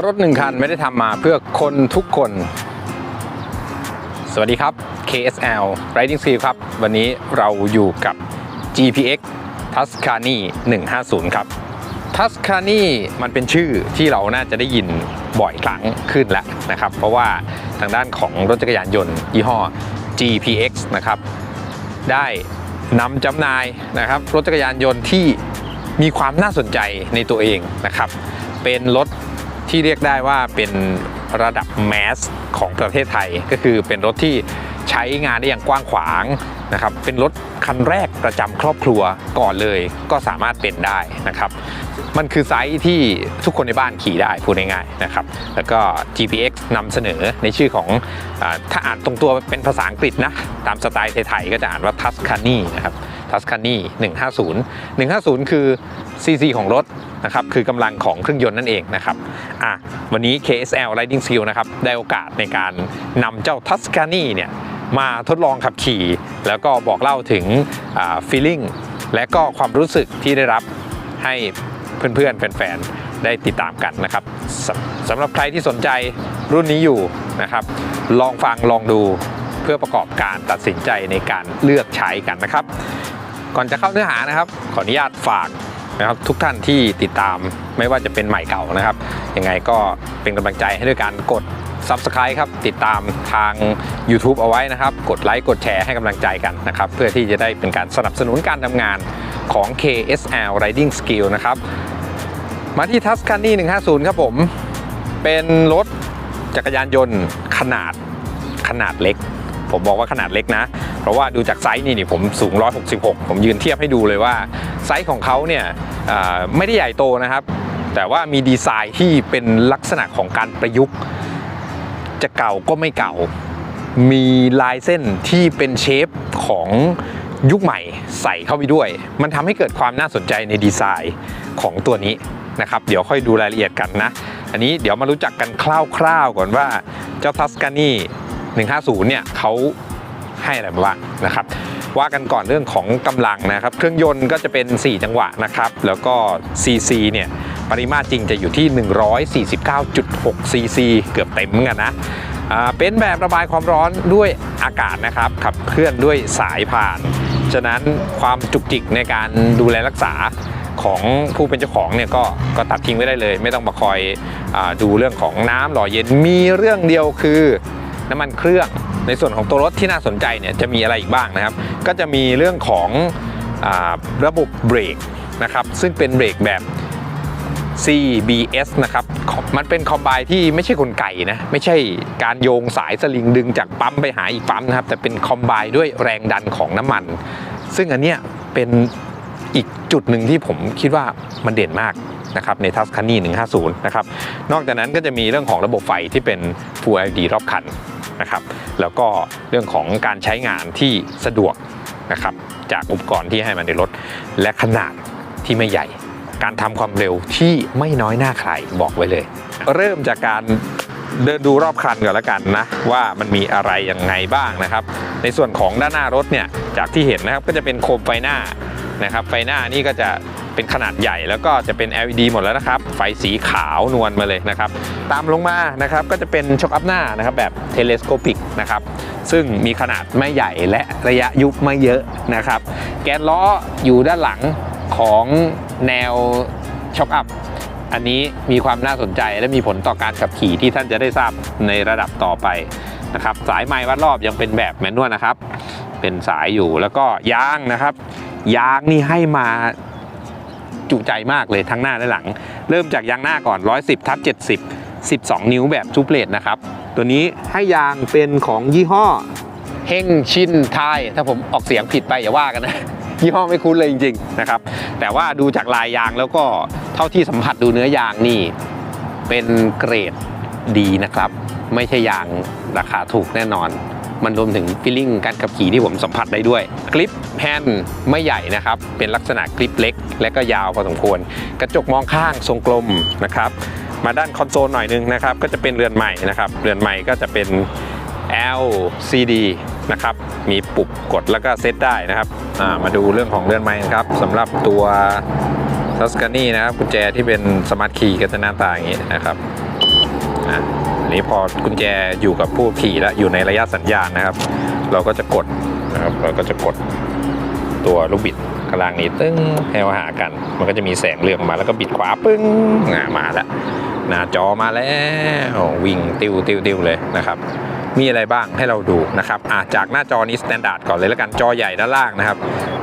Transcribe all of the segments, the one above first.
ราะรถหนึ่งคันไม่ได้ทำมาเพื่อคนทุกคน สวัสดีครับ KSL Riding Skill ครับ วันนี้เราอยู่กับ GPX Tuscany 150 ครับ Tuscany มันเป็นชื่อที่เราน่าจะได้ยินบ่อยครั้งขึ้นแล้วนะครับ เพราะว่าทางด้านของรถจักรยานยนต์ยี่ห้อ GPX นะครับ ได้นำจำหน่ายนะครับรถจักรยานยนต์ที่มีความน่าสนใจในตัวเองนะครับ เป็นรถ ที่เรียกได้ว่าเป็นระดับแมสของประเทศไทย ก็คือเป็นรถที่ใช้งานได้อย่างกว้างขวางนะครับ เป็นรถคันแรกประจำครอบครัวก่อนเลยก็สามารถเป็นได้นะครับ มันคือไซส์ที่ทุกคนในบ้านขี่ได้พูดง่ายๆนะครับ แล้วก็ GPX นำเสนอในชื่อของอถ้าอ่านตรงตัวเป็นภาษาอังกฤษนะ ตามสไตล์ไทยๆก็จะอ่านว่า Tuscany นะครับ Tuscany 150 150 คือ CC ของรถนะครับคือกำลังของเครื่องยนต์นั่นเองนะครับอะวันนี้ KSL Riding Skill นะครับได้โอกาสในการนำเจ้า Tuscany เนี่ยมาทดลองขับขี่ แล้วก็บอกเล่าถึงอ่า feeling และก็ความรู้สึกที่ได้รับให้เพื่อนๆ แฟนๆ ได้ติดตามกันนะครับสสำหรับใครที่สนใจรุ่นนี้อยู่นะครับ ลองฟังลองดูเพื่อประกอบการตัดสินใจในการเลือกใช้กันนะครับ ก่อนจะเข้าเนื้อหานะครับ ขออนุญาตฝากนะครับทุกท่านที่ติดตามไม่ว่าจะเป็นใหม่เก่านะครับยังไงก็เป็นกำลังใจให้ด้วยการกด Subscribe ครับติดตามทาง YouTube เอาไว้นะครับ กดไลค์กดแชร์ให้กำลังใจกันนะครับ เพื่อที่จะได้เป็นการสนับสนุนการทำงานของ KSL Riding Skill นะครับ มาที่ Tuscany 150 ครับผม เป็นรถจักรยานยนต์ขนาดขนาดเล็ก ผมบอกว่าขนาดเล็กนะ เพราะว่าดูจากไซส์นี่นี่ผมสูง 166 ผมยืนเทียบให้ดูเลยว่าไซส์ของเขาเนี่ยไม่ได้ใหญ่โตนะครับ แต่ว่ามีดีไซน์ที่เป็นลักษณะของการประยุกต์ จะเก่าก็ไม่เก่า มีลายเส้นที่เป็นเชฟของยุคใหม่ใส่เข้าไปด้วย มันทำให้เกิดความน่าสนใจในดีไซน์ของตัวนี้นะครับ เดี๋ยวค่อยดูรายละเอียดกันนะ อันนี้เดี๋ยวมารู้จักกันคร่าวๆก่อนว่าเจ้าทัสกานี150 เนี่ยเขา ให้อะไรมาบ้างนะครับว่ากันก่อนเรื่องของกำลังนะครับ เครื่องยนต์ก็จะเป็น 4 จังหวะนะครับ แล้วก็ CC เนี่ยปริมาตรจริงจะอยู่ที่ 149.6 cc เกือบเต็มเหมือนกันนะเป็นแบบระบายความร้อนด้วยอากาศนะครับขับเคลื่อนด้วยสายผ่าน ฉะนั้นความจุกจิกในการดูแลรักษาของผู้เป็นเจ้าของเนี่ยก็ก็ตัดทิ้งไว้ได้เลย ไม่ต้องมาคอยอดูเรื่องของน้ำหล่อเย็นมีเรื่องเดียวคือน้ำมันเครื่อง ในส่วนของตัวรถที่น่าสนใจเนี่ยจะมีอะไรอีกบ้างนะครับ ก็จะมีเรื่องของอระบบเบรกนะครับ ซึ่งเป็นเบรกแบบ CBS นะครับ มันเป็นคอมไบที่ไม่ใช่กลไกนะ ไม่ใช่การโยงสายสลิงดึงจากปั๊มไปหาอีกปั๊มนะครับ แต่เป็นคอมไบด้วยแรงดันของน้ำมัน ซึ่งอันเนี้ยเป็นอีกจุดหนึ่งที่ผมคิดว่ามันเด่นมากนะครับในทัสคานี่150 นะครับ นอกจากนั้นก็จะมีเรื่องของระบบไฟที่เป็น Full LED รอบคัน นะครับแล้วก็เรื่องของการใช้งานที่สะดวกนะครับจากอุปกรณ์ที่ให้มาในรถ และขนาดที่ไม่ใหญ่ การทำความเร็วที่ไม่น้อยหน้าใครบอกไว้เลย เริ่มจากการเดินดูรอบคันก่อนแล้วกันนะว่ามันมีอะไรยังไงบ้างนะครับ ในส่วนของด้านหน้ารถเนี่ยจากที่เห็นนะครับก็จะเป็นโคมไฟหน้านะครับ ไฟหน้านี่ก็จะ เป็นขนาดใหญ่แล้วก็จะเป็น LED หมดแล้วนะครับ ไฟสีขาวนวลมาเลยนะครับ ตามลงมานะครับก็จะเป็นช็อคอัพหน้านะครับแบบเทเลสโคปิกนะครับซึ่งมีขนาดไม่ใหญ่และระยะยุบไม่เยอะนะครับ แกนล้ออยู่ด้านหลังของแนวช็อคอัพอันนี้มีความน่าสนใจและมีผลต่อการขับขี่ที่ท่านจะได้ทราบในระดับต่อไปนะครับ สายไม้วัดรอบยังเป็นแบบแมนนวลนะครับ เป็นสายอยู่แล้วก็ยางนะครับ ยางนี่ให้มา จุใจมากเลยทั้งหน้าและหลัง เริ่มจากยางหน้าก่อน 110ทับ70 12 นิ้วแบบซูเปเลตนะครับ ตัวนี้ให้ยางเป็นของยี่ห้อเฮงชินไทย ถ้าผมออกเสียงผิดไปอย่าว่ากันนะยี่ห้อไม่คุ้นเลยจริงๆนะครับ แต่ว่าดูจากลายยางแล้วก็เท่าที่สัมผัสดูเนื้อยางนี่เป็นเกรดดีนะครับ ไม่ใช่ยางราคาถูกแน่นอน มันรวมถึงฟีลลิ่งการขับขี่ที่ผมสัมผัสได้ด้วยกริปแฮนด์ไม่ใหญ่นะครับ เป็นลักษณะกริปเล็ก และก็ยาวพอสมควร กระจกมองข้างทรงกลมนะครับมาด้านคอนโซลหน่อยนึงนะครับก็จะเป็นเรือนใหม่นะครับเรือนใหม่ก็จะเป็น LCD นะครับ มีปุ่มกดแล้วก็เซตได้นะครับ มาดูเรื่องของเรือนไม้นะครับสำหรับตัว t ัสกานี่นะครับกุญแจที่เป็นสมาร์ทคีย์ก็จะหน้าตาอย่างนี้นะครับ นี้พอกุญแจอยู่กับผู้ขี่แล้วอยู่ในระยะสัญญาณนะครับ เราก็จะกดนะครับเราก็จะกดตัวลูกบิดกลางนี้ตึ้งให้มาหากัน มันก็จะมีแสงเรืองมาแล้วก็บิดขวาปึ้งมาแล้วหน้าจอมาแล้ววิ่งติวติวติวเลยนะครับ มีอะไรบ้างให้เราดูนะครับอะจากหน้าจอนี้สแตนดาร์ดก่อนเลยแล้วกันจอใหญ่ด้านล่างนะครับ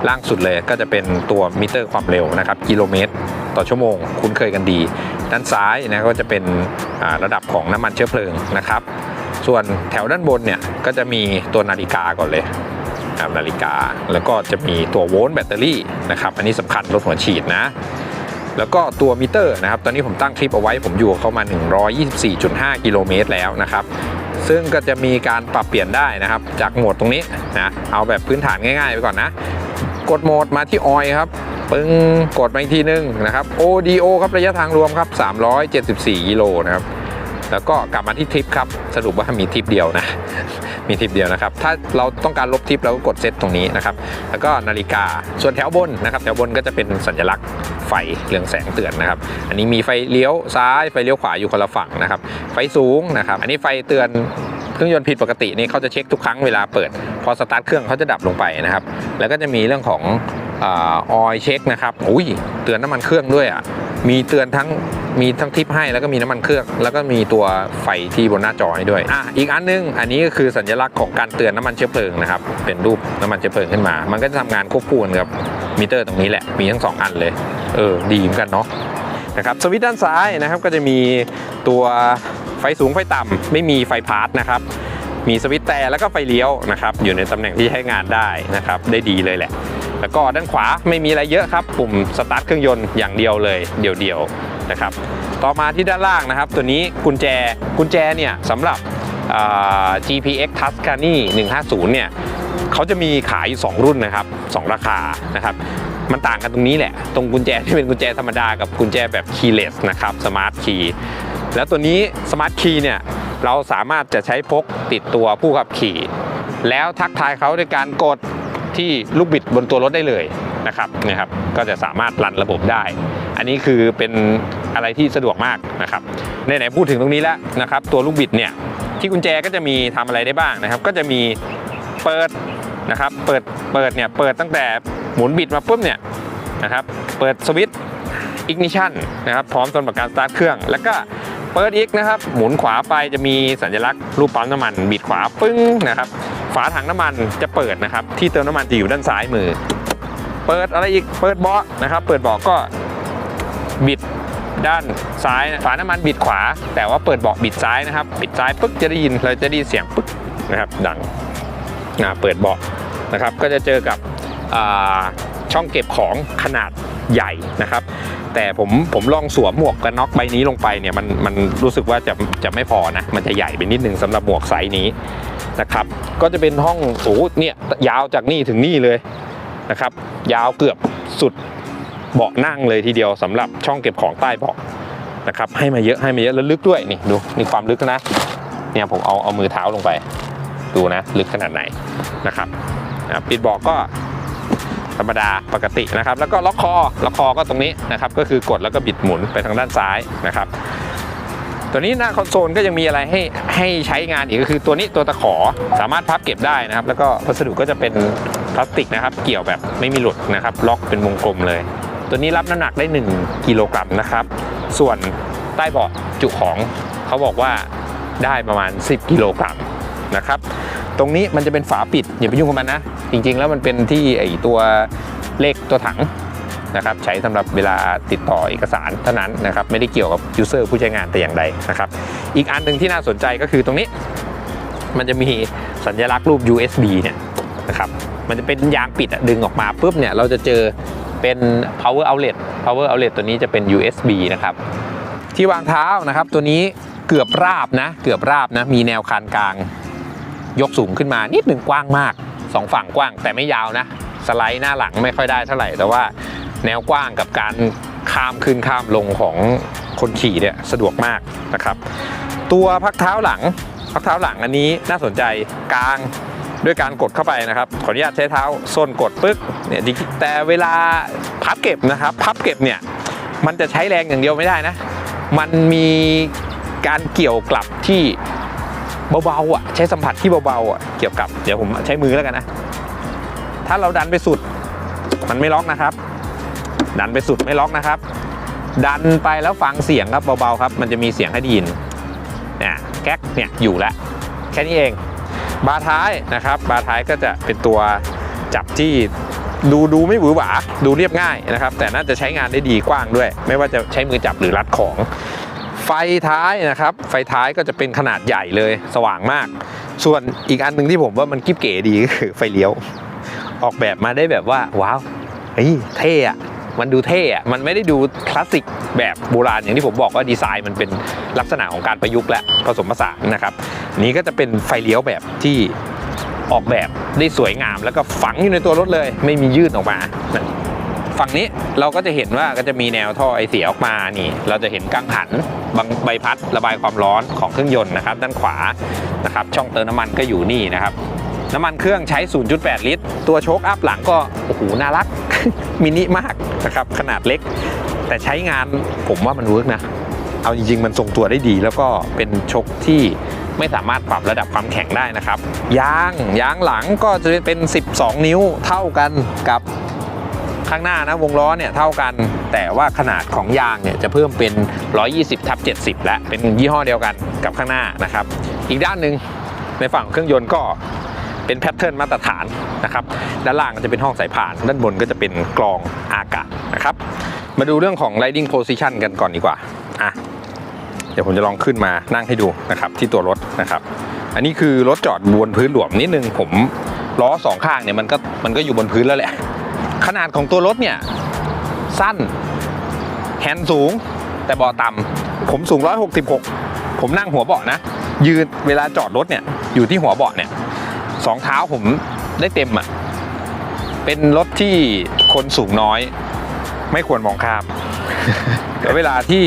ล่างสุดเลยก็จะเป็นตัวมิเตอร์ความเร็วนะครับกิโลเมตร ต่อชั่วโมง คุ้นเคยกันดี ด้านซ้ายนะก็จะเป็นระดับของน้ำมันเชื้อเพลิงนะครับ ส่วนแถวด้านบนเนี่ยก็จะมีตัวนาฬิกาก่อนเลยนะครับนาฬิกา แล้วก็จะมีตัวโวลต์แบตเตอรี่นะครับ อันนี้สำคัญลดหัวฉีดนะ แล้วก็ตัวมิเตอร์นะครับ ตอนนี้ผมตั้งคลิปเอาไว้ ผมอยู่เข้ามา 124.5 กิโลเมตรแล้วนะครับ ซึ่งก็จะมีการปรับเปลี่ยนได้นะครับ จากโหมดตรงนี้นะ เอาแบบพื้นฐานง่ายๆไปก่อนนะ กดโหมดมาที่ออยครับปึ้งกดมาอีกทีนึงนะครับ ODO ครับระยะทางรวมครับ 374กิโลนะครับแล้วก็กลับมาที่ทริปครับสรุปว่ามีทริปเดียวนะ มีทริปเดียวนะครับ ถ้าเราต้องการลบทริปเราก็กดเซตตรงนี้นะครับ แล้วก็นาฬิกาส่วนแถวบนนะครับ แถวบนก็จะเป็นสัญลักษณ์ไฟเรืองแสงเตือนนะครับ อันนี้มีไฟเลี้ยวซ้ายไฟเลี้ยวขวาอยู่คนละฝั่งนะครับ ไฟสูงนะครับ อันนี้ไฟเตือน เครื่องยนต์ผิดปกตินี่เขาจะเช็คทุกครั้งเวลาเปิด พอสตาร์ทเครื่องเขาจะดับลงไปนะครับ แล้วก็จะมีเรื่องของออยเช็คนะครับอุ้ยเตือนน้ำมันเครื่องด้วยอะมีเตือนทั้งมีทั้งทิปให้แล้วก็มีน้ำมันเครื่อง แล้วก็มีตัวไฟที่บนหน้าจอให้ด้วยอะอีกอันนึง อันนี้ก็คือสัญลักษณ์ของการเตือนน้ำมันเชื้อเพลิงนะครับ เป็นรูปน้ำมันเชื้อเพลิงขึ้นมา มันก็จะทำงานควบคู่กันกับมิเตอร์ตรงนี้แหละมีทั้งสองอันเลยเออดีเหมือนกันเนาะนะครับสวิตช์ด้านซ้ายนะครับก็จะมีตัว ไฟสูงไฟต่ำไม่มีไฟพาร์ทนะครับมีสวิตช์แต่แล้วก็ไฟเลี้ยวนะครับอยู่ในตำแหน่งที่ใช้งานได้นะครับได้ดีเลยแหละ แล้วก็ด้านขวาไม่มีอะไรเยอะครับ ปุ่มสตาร์ทเครื่องยนต์อย่างเดียวเลยเดียวๆนะครับต่อมาที่ด้านล่างนะครับ ตัวนี้กุญแจกุญแจเนี่ยสำหรับ GPX Tuscany 150 เนี่ยเขาจะมีขายอยู่2รุ่นนะครับ 2 ราคานะครับมันต่างกันตรงนี้แหละ ตรงกุญแจที่เป็นกุญแจธรรมดากับกุญแจแบบ keyless นะครับ smart key แล้วตัวนี้ smart key เนี่ยเราสามารถจะใช้พกติดตัวผู้ขับขี่ แล้วทักทายเขาด้วยการกดที่ลูกบิดบนตัวรถได้เลยนะครับนี่ครับก็จะสามารถรันระบบได้ อันนี้คือเป็นอะไรที่สะดวกมากนะครับในไหนพูดถึงตรงนี้แล้วนะครับ ตัวลูกบิดเนี่ยที่กุญแจก็จะมีทำอะไรได้บ้างนะครับ ก็จะมีเปิดนะครับ เปิดเปิดเนี่ยเปิดตั้งแต่หมุนบิดมาปุ๊บเนี่ยนะครับ เปิดสวิตช์ ignition นะครับ พร้อมสำหรับการสตาร์ทเครื่อง แล้วก็ เปิดอีกนะครับ หมุนขวาไปจะมีสัญลักษณ์รูปปั๊มน้ำมัน บิดขวาปึ้งนะครับฝาถังน้ำมันจะเปิดนะครับ ที่เติมน้ำมันจะอยู่ด้านซ้ายมือ เปิดอะไรอีกเปิดเบาะนะครับ เปิดเบาะก็บิดด้านซ้ายฝาน้ำมันบิดขวา แต่ว่าเปิดเบาะบิดซ้ายนะครับบิดซ้ายปึ๊กจะได้ยินเราจะได้ยินเสียงปึ๊กนะครับ ดังนะเปิดเบาะนะครับ ก็จะเจอกับช่องเก็บของขนาดใหญ่นะครับ แต่ผมผมลองสวมหมวกกันน็อกใบนี้ลงไปเนี่ยมันมันรู้สึกว่าจะจะไม่พอนะ มันจะใหญ่ไปนิดนึงสำหรับหมวกไซส์นี้นะครับ ก็จะเป็นห้องโอ้โหเนี่ยยาวจากนี่ถึงนี่เลยนะครับ ยาวเกือบสุดเบาะนั่งเลยทีเดียวสำหรับช่องเก็บของใต้เบาะนะครับให้มาเยอะให้มาเยอะแล้วลึกด้วยนี่ดูนี่ความลึกนะเนี่ยผมเอาเอามือเท้าลงไป ดูนะลึกขนาดไหนนะครับปิดเบาะก็ ธรรมดาปกตินะครับ แล้วก็ล็อกคอล็อกคอก็ตรงนี้นะครับ ก็คือกดแล้วก็บิดหมุนไปทางด้านซ้ายนะครับตัวนี้หน้าคอนโซลก็ยังมีอะไรให้ให้ใช้งานอีกก็คือตัวนี้ตัวตะขอสามารถพับเก็บได้นะครับ แล้วก็วัสดุก็จะเป็นพลาสติกนะครับ เกี่ยวแบบไม่มีหลุดนะครับ ล็อกเป็นวงกลมเลย ตัวนี้รับน้ำหนักได้ 1กิโลกรัมนะครับ ส่วนใต้เบาะจุของเขาบอกว่าได้ประมาณ 10 กิโลกรัม นะครับ ตรงนี้มันจะเป็นฝาปิดอย่าไปยุ่งกับมันนะ จริงๆ แล้วมันเป็นที่ไอตัวเลขตัวถังนะครับใช้สำหรับเวลาติดต่อเอกสารเท่านั้นนะครับไม่ได้เกี่ยวกับยูเซอร์ผู้ใช้งานแต่อย่างใดนะครับอีกอันหนึ่งที่น่าสนใจก็คือตรงนี้ มันจะมีสัญลักษณ์รูป USB เนี่ยนะครับมันจะเป็นยางปิดดึงออกมาปุ๊บเนี่ยเราจะเจอเป็น power outlet power outlet ตัวนี้จะเป็น USB นะครับที่วางเท้านะครับตัวนี้เกือบราบนะเกือบราบนะมีแนวคานกลาง ยกสูงขึ้นมานิดหนึ่งกว้างมากสองฝั่งกว้างแต่ไม่ยาวนะ สไลด์หน้าหลังไม่ค่อยได้เท่าไหร่ แต่ว่าแนวกว้างกับการข้ามขึ้นข้ามลงของคนขี่เนี่ยสะดวกมากนะครับ ตัวพักเท้าหลัง พักเท้าหลังอันนี้น่าสนใจกลางด้วยการกดเข้าไปนะครับขออนุญาตใช้เท้าส้นกดปึ๊กเนี่ยดิแต่เวลาพับเก็บนะครับ พับเก็บเนี่ยมันจะใช้แรงอย่างเดียวไม่ได้นะ มันมีการเกี่ยวกลับที่ เบาๆอะใช้สัมผัสที่เบาๆอะเกี่ยวกับเดี๋ยวผมใช้มือแล้วกันนะ ถ้าเราดันไปสุด มันไม่ล็อกนะครับ ดันไปสุดไม่ล็อกนะครับ ดันไปแล้วฟังเสียงครับเบาๆครับ มันจะมีเสียงให้ได้ยินเนี่ยแก๊กเนี่ยอยู่แล้วแค่นี้เอง บาร์ท้ายนะครับ บาร์ท้ายก็จะเป็นตัวจับที่ดูดูไม่หวือหวาดูเรียบง่ายนะครับ แต่น่าจะใช้งานได้ดีกว้างด้วย ไม่ว่าจะใช้มือจับหรือรัดของ ไฟท้ายนะครับ ไฟท้ายก็จะเป็นขนาดใหญ่เลยสว่างมาก ส่วนอีกอันหนึ่งที่ผมว่ามันกิ๊บเก๋ดีก็คือไฟเลี้ยว ออกแบบมาได้แบบว่าว้าวเฮ้ยเท่อะมันดูเท่อะมันไม่ได้ดูคลาสสิกแบบโบราณอย่างที่ผมบอกว่าดีไซน์มันเป็นลักษณะของการประยุกต์และผสมผสานนะครับ นี้ก็จะเป็นไฟเลี้ยวแบบที่ออกแบบได้สวยงามแล้วก็ฝังอยู่ในตัวรถเลย ไม่มียืดออกมา ฝั่งนี้เราก็จะเห็นว่าก็จะมีแนวท่อไอเสียออกมานี่ เราจะเห็นกังหันบังใบพัดระบายความร้อนของเครื่องยนต์นะครับ ด้านขวานะครับ ช่องเติมน้ำมันก็อยู่นี่นะครับน้ำมันเครื่องใช้ 0.8 ลิตร ตัวโชคอัพหลังก็ โอ้โห น่ารัก มินิมากนะครับ ขนาดเล็ก แต่ใช้งานผมว่ามันเวิร์กนะ เอาจริง ๆ มันทรงตัวได้ดี แล้วก็เป็นโชคที่ไม่สามารถปรับระดับความแข็งได้นะครับ ยาง ยางหลังก็จะเป็น 12 นิ้วเท่ากันกับ ข้างหน้านะวงล้อเนี่ยเท่ากัน แต่ว่าขนาดของยางเนี่ยจะเพิ่มเป็น 120ทับ70 และเป็นยี่ห้อเดียวกันกับข้างหน้านะครับ อีกด้านหนึ่งในฝั่งของเครื่องยนต์ก็เป็นแพทเทิร์นมาตรฐานนะครับ ด้านล่างจะเป็นห้องสายผ่าน ด้านบนก็จะเป็นกรองอากาศนะครับ มาดูเรื่องของ riding position กันก่อนดีกว่าอะเดี๋ยวผมจะลองขึ้นมานั่งให้ดูนะครับที่ตัวรถนะครับ อันนี้คือรถจอดบนพื้นหลวมนิดนึงผมล้อสองข้างเนี่ยมันก็มันก็อยู่บนพื้นแล้วแหละ ขนาดของตัวรถเนี่ย สั้น แฮนด์สูง แต่เบาะต่ำผมสูง 166 ผมนั่งหัวเบาะนะ ยืนเวลาจอดรถเนี่ย อยู่ที่หัวเบาะเนี่ยสองเท้าผมได้เต็มอะ เป็นรถที่คนสูงน้อย ไม่ควรมองข้ามแต่เวลาที่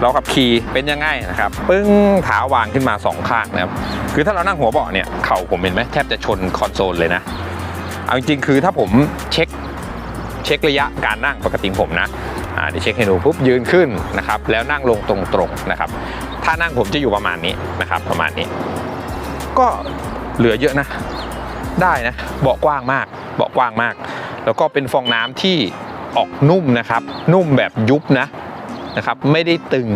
เราขับขี่เป็นยังไงนะครับ ปึ้งเท้าวางขึ้นมาสองข้างนะครับ คือถ้าเรานั่งหัวเบาะเนี่ย เข่าผมเห็นไหมแทบจะชนคอนโซลเลยนะ เอาจริงๆคือถ้าผมเช็ค เช็คระยะการนั่งปกติของผมนะอ่าเดี๋ยวเช็คให้ดูปุ๊บยืนขึ้นนะครับแล้วนั่งลงตรงๆนะครับถ้านั่งผมจะอยู่ประมาณนี้นะครับประมาณนี้ ก็เหลือเยอะนะ ได้นะเบาะกว้างมากเบาะกว้างมาก แล้วก็เป็นฟองน้ำที่ออกนุ่มนะครับ นุ่มแบบยุบนะนะครับ ไม่ได้ตึง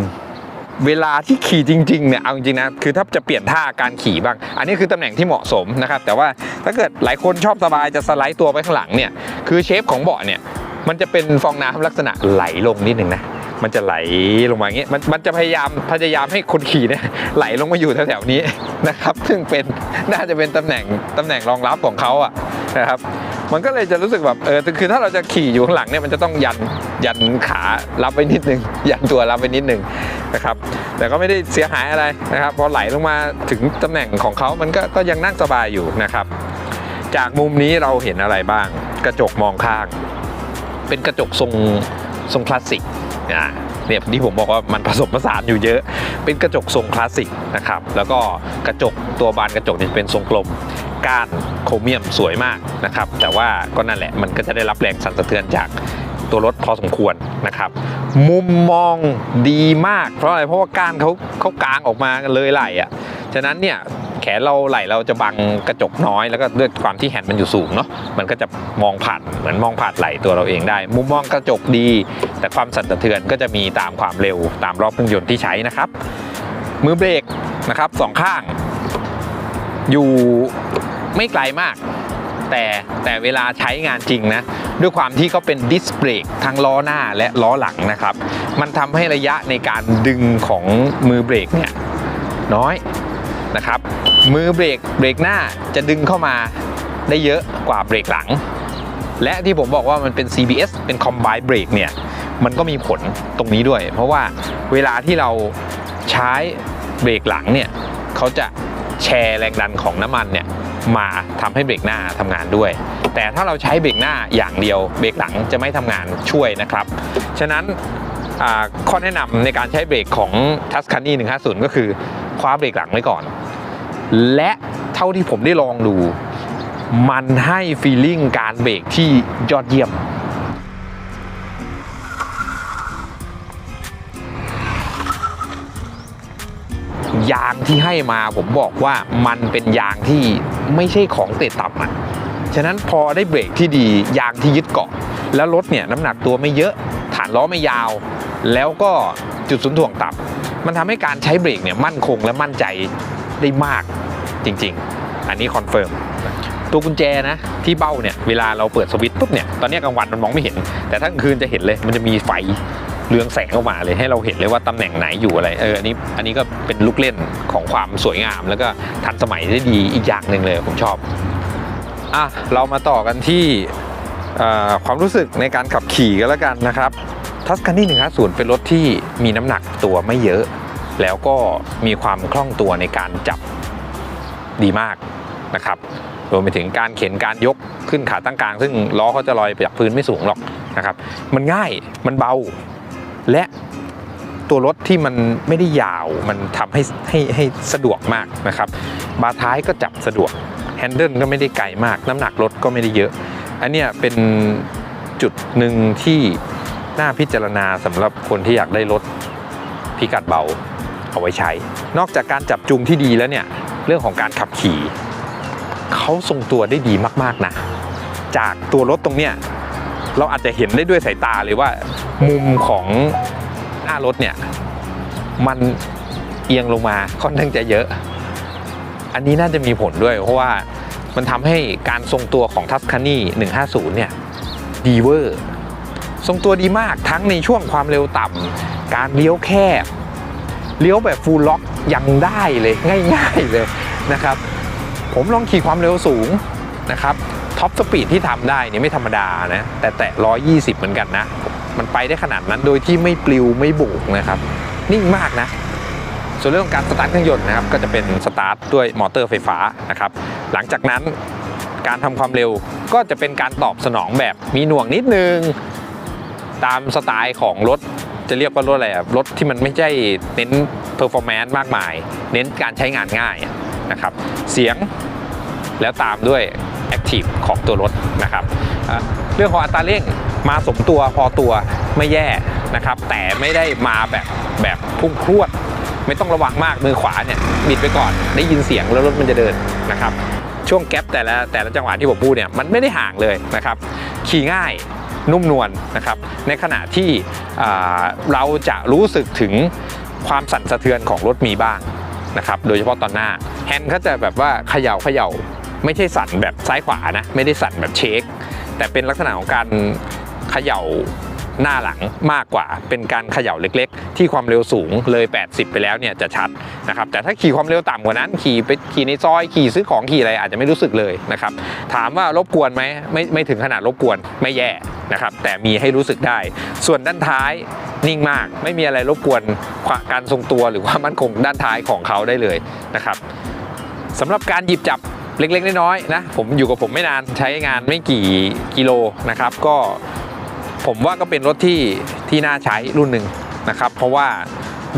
เวลาที่ขี่จริงๆเนี่ยเอาจริงนะคือถ้าจะเปลี่ยนท่าการขี่บ้าง อันนี้คือตำแหน่งที่เหมาะสมนะครับ แต่ว่าถ้าเกิดหลายคนชอบสบายจะสไลด์ตัวไปข้างหลังเนี่ยคือเชฟของเบาะเนี่ยมันจะเป็นฟองน้ำลักษณะไหลลงนิดหนึ่งนะมันจะไหลลงมาอย่างเงี้ยมันมันจะพยายามพยายามให้คนขี่เนี่ยไหลลงมาอยู่แถวๆนี้นะครับ ซึ่งเป็นน่าจะเป็นตำแหน่งตำแหน่งรองรับของเขาอะนะครับ มันก็เลยจะรู้สึกแบบเออคือถ้าเราจะขี่อยู่ข้างหลังเนี่ยมันจะต้องยันยันขารับไปนิดนึง ยันตัวรับไปนิดนึงนะครับแต่ก็ไม่ได้เสียหายอะไรนะครับพอไหลลงมาถึงตำแหน่งของเขามันก็ก็ยังนั่งสบายอยู่นะครับ จากมุมนี้เราเห็นอะไรบ้าง กระจกมองข้าง เป็นกระจกทรงทรงคลาสสิกอ่า เนี่ยที่ผมบอกว่ามันผสมผสานอยู่เยอะ เป็นกระจกทรงคลาสสิกนะครับ แล้วก็กระจกตัวบานกระจกเนี่ยเป็นทรงกลมก้านโครเมียมสวยมากนะครับ แต่ว่าก็นั่นแหละมันก็จะได้รับแรงสั่นสะเทือนจากตัวรถพอสมควรนะครับ มุมมองดีมากเพราะอะไรเพราะว่าก้านเขาเขากางออกมาเลยไหลอะฉะนั้นเนี่ย แขนเราไหลเราจะบังกระจกน้อย แล้วก็ด้วยความที่แฮนด์มันอยู่สูงเนาะมันก็จะมองผ่านเหมือนมองผ่านไหลตัวเราเองได้ มุมมองกระจกดี แต่ความสั่นสะเทือนก็จะมีตามความเร็วตามรอบเครื่องยนต์ที่ใช้นะครับ มือเบรกนะครับสองข้าง อยู่ไม่ไกลมากแต่แต่เวลาใช้งานจริงนะด้วยความที่เขาเป็นดิสเบรกทั้งล้อหน้าและล้อหลังนะครับ มันทำให้ระยะในการดึงของมือเบรกเนี่ยน้อย นะครับ มือเบรกเบรกหน้าจะดึงเข้ามาได้เยอะกว่าเบรกหลัง และที่ผมบอกว่ามันเป็น CBS เป็น Combine Brake เนี่ย มันก็มีผลตรงนี้ด้วย เพราะว่าเวลาที่เราใช้เบรกหลังเนี่ยเขาจะแชร์แรงดันของน้ำมันเนี่ยมาทำให้เบรกหน้าทำงานด้วย แต่ถ้าเราใช้เบรกหน้าอย่างเดียว เบรกหลังจะไม่ทำงานช่วยนะครับ ฉะนั้น ข้อแนะนำในการใช้เบรกของ Tuscany 150 ก็คือคว้าเบรกหลังไว้ก่อน และเท่าที่ผมได้ลองดู มันให้ฟีลลิ่งการเบรกที่ยอดเยี่ยมยางที่ให้มาผมบอกว่ามันเป็นยางที่ไม่ใช่ของเตะต่ำอะ ฉะนั้นพอได้เบรกที่ดียางที่ยึดเกาะ แล้วรถเนี่ยน้ำหนักตัวไม่เยอะ ฐานล้อไม่ยาว แล้วก็จุดศูนย์ถ่วงต่ำมันทำให้การใช้เบรกเนี่ยมั่นคงและมั่นใจได้มากจริง ๆ อันนี้คอนเฟิร์มตัวกุญแจนะที่เบ้าเนี่ยเวลาเราเปิดสวิตช์ปุ๊บเนี่ยตอนนี้กลางวันมันมองไม่เห็น แต่ถ้ากลางคืนจะเห็นเลยมันจะมีไฟเรืองแสงออกมาเลยให้เราเห็นเลยว่าตำแหน่งไหนอยู่อะไรเอออันนี้อันนี้ก็เป็นลูกเล่นของความสวยงาม แล้วก็ทันสมัยได้ดีอีกอย่างหนึ่งเลยผมชอบอะเรามาต่อกันที่ความรู้สึกในการขับขี่กันแล้วกันนะครับ ทัสคานี่150 เป็นรถที่มีน้ำหนักตัวไม่เยอะ แล้วก็มีความคล่องตัวในการจับดีมากนะครับรวมไปถึงการเข็นการยกขึ้นขาตั้งกลาง ซึ่งล้อเขาจะลอยไปจากพื้นไม่สูงหรอกนะครับ มันง่ายมันเบา และตัวรถที่มันไม่ได้ยาวมันทำให้ให้ให้สะดวกมากนะครับ บาท้ายก็จับสะดวกแฮนเดิลก็ไม่ได้ไกลมาก น้ำหนักรถก็ไม่ได้เยอะ อันเนี้ยเป็นจุดหนึ่งที่ น่าพิจารณาสำหรับคนที่อยากได้รถพิกัดเบาเอาไว้ใช้ นอกจากการจับจูงที่ดีแล้วเนี่ย เรื่องของการขับขี่เขาทรงตัวได้ดีมากๆนะ จากตัวรถตรงเนี้ยเราอาจจะเห็นได้ด้วยสายตาเลยว่า มุมของหน้ารถเนี่ย มันเอียงลงมาค่อนข้างจะเยอะ อันนี้น่าจะมีผลด้วย เพราะว่ามันทำให้การทรงตัวของทัสคานี่150 เนี่ย ดีเวอร์ ทรงตัวดีมากทั้งในช่วงความเร็วต่ำการเลี้ยวแคบเลี้ยวแบบฟูลล็อกยังได้เลยง่าย ๆเลยนะครับ ผมลองขี่ความเร็วสูงนะครับท็อปสปีดที่ทำได้เนี่ยไม่ธรรมดานะแต่แตะ 120 เหมือนกันนะ มันไปได้ขนาดนั้นโดยที่ไม่ปลิวไม่โบกนะครับ นิ่งมากนะ ส่วนเรื่องการสตาร์ทเครื่องยนต์นะครับก็จะเป็นสตาร์ทด้วยมอเตอร์ไฟฟ้านะครับ หลังจากนั้นการทำความเร็วก็จะเป็นการตอบสนองแบบมีหน่วงนิดนึง ตามสไตล์ของรถจะเรียกว่ารถอะไรอะรถที่มันไม่ใช่เน้นเพอร์ฟอร์แมนซ์มากมาย เน้นการใช้งานง่ายนะครับ เสียงแล้วตามด้วยแอคทีฟของตัวรถนะครับ เรื่องของอัตราเร่งมาสมตัวพอตัวไม่แย่นะครับ แต่ไม่ได้มาแบบแบบพุ่งพรวด ไม่ต้องระวังมากมือขวาเนี่ยบิดไปก่อนได้ยินเสียงแล้วรถมันจะเดินนะครับ ช่วงแก๊ปแต่ละแต่ละจังหวะที่ผมพูดเนี่ยมันไม่ได้ห่างเลยนะครับ ขี่ง่าย นุ่มนวลนะครับ ในขณะที่อ่เราจะรู้สึกถึงความสั่นสะเทือนของรถมีบ้างนะครับ โดยเฉพาะตอนหน้าแฮนด์ก็จะแบบว่าเขย่าเขย่าไม่ใช่สั่นแบบซ้ายขวานะ ไม่ได้สั่นแบบเช็ค แต่เป็นลักษณะของการเขย่า หน้าหลังมากกว่าเป็นการเขย่าเล็ก ๆ ที่ความเร็วสูงเลย 80 ไปแล้วเนี่ยจะชัดนะครับแต่ถ้าขี่ความเร็วต่ำกว่านั้นขี่ไปขี่ในซอยขี่ซื้อของขี่อะไรอาจจะไม่รู้สึกเลยนะครับถามว่ารบกวนไหมไม่ไม่ถึงขนาดรบกวนไม่แย่นะครับแต่มีให้รู้สึกได้ ส่วนด้านท้ายนิ่งมาก ไม่มีอะไรรบกวนการทรงตัวหรือว่ามั่นคงด้านท้ายของเขาได้เลยนะครับสำหรับการหยิบจับเล็กๆ น้อยๆนะผมอยู่กับผมไม่นานใช้งานไม่กี่กิโลนะครับ ก็ ผมว่าก็เป็นรถที่ที่น่าใช้รุ่นหนึ่งนะครับ เพราะว่า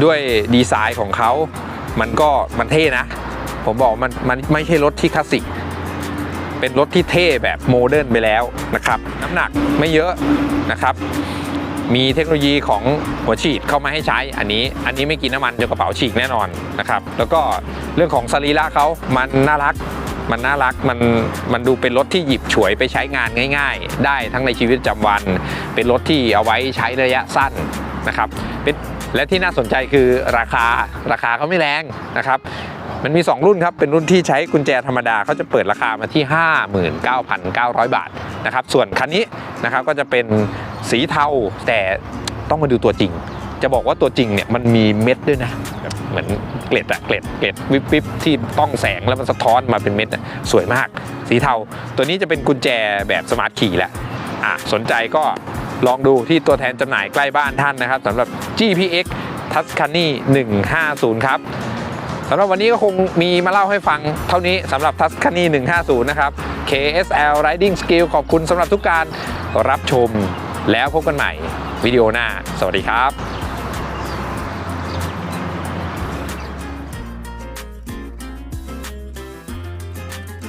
ด้วยดีไซน์ของเขามันก็มันเท่นะ ผมบอกมันมันไม่ใช่รถที่คลาสสิก เป็นรถที่เท่แบบโมเดิร์นไปแล้วนะครับ น้ำหนักไม่เยอะนะครับ มีเทคโนโลยีของหัวฉีดเข้ามาให้ใช้อันนี้ อันนี้ไม่กินน้ำมันจนกระเป๋าฉีกแน่นอนนะครับ แล้วก็เรื่องของสรีระเขามันน่ารัก มันน่ารักมันมันดูเป็นรถที่หยิบฉวยไปใช้งานง่าย ๆ ได้ทั้งในชีวิตประจำวัน เป็นรถที่เอาไว้ใช้ระยะสั้นนะครับเป็นและที่น่าสนใจคือราคาราคาเขาไม่แรงนะครับ มันมี 2 รุ่นครับ เป็นรุ่นที่ใช้กุญแจธรรมดาเขาจะเปิดราคามาที่ 59,900 บาทนะครับ ส่วนคันนี้นะครับก็จะเป็นสีเทาแต่ต้องมาดูตัวจริง จะบอกว่าตัวจริงเนี่ยมันมีเม็ดด้วยนะ เหมือนเกล็ดอะเกล็ดเกล็ดวิบวิบที่ต้องแสงแล้วมันสะท้อนมาเป็นเม็ดอะสวยมาก สีเทา ตัวนี้จะเป็นกุญแจแบบสมาร์ทคีย์แหละอะสนใจก็ลองดูที่ตัวแทนจำหน่ายใกล้บ้านท่านนะครับสำหรับ GPX Tuscany 150 ครับสำหรับวันนี้ก็คงมีมาเล่าให้ฟังเท่านี้สำหรับ Tuscany 150 นะครับ KSL Riding Skill ขอบคุณสำหรับทุกการรับชมแล้วพบกันใหม่วิดีโอหน้า สวัสดีครับ